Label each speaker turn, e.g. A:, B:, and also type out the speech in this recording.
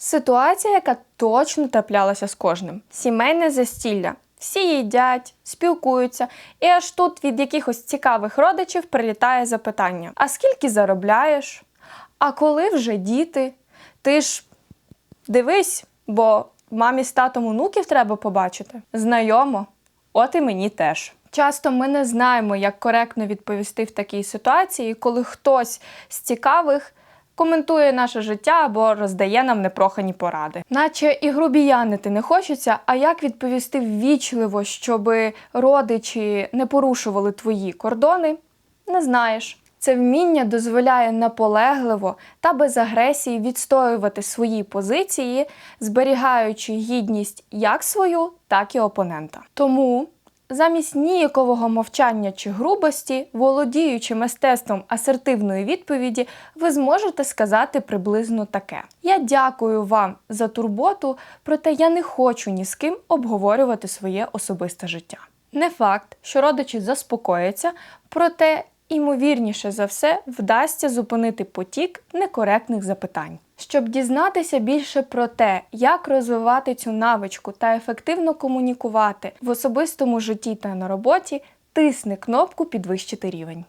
A: Ситуація, яка точно траплялася з кожним: сімейне застілля. Всі їдять, спілкуються, і аж тут від якихось цікавих родичів прилітає запитання: а скільки заробляєш? А коли вже діти? Ти ж дивись, бо мамі з татом онуків треба побачити. Знайомо, от і мені теж. Часто ми не знаємо, як коректно відповісти в такій ситуації, коли хтось з цікавих коментує наше життя або роздає нам непрохані поради. Наче і грубіянити не хочеться, а як відповісти ввічливо, щоб родичі не порушували твої кордони, не знаєш. Це вміння дозволяє наполегливо та без агресії відстоювати свої позиції, зберігаючи гідність як свою, так і опонента. Тому замість ніякового мовчання чи грубості, володіючи мистецтвом асертивної відповіді, ви зможете сказати приблизно таке: Я дякую вам за турботу, проте я не хочу ні з ким обговорювати своє особисте життя. Не факт, що родичі заспокояться, проте імовірніше за все вдасться зупинити потік некоректних запитань. Щоб дізнатися більше про те, як розвивати цю навичку та ефективно комунікувати в особистому житті та на роботі, тисни кнопку Підвищити рівень.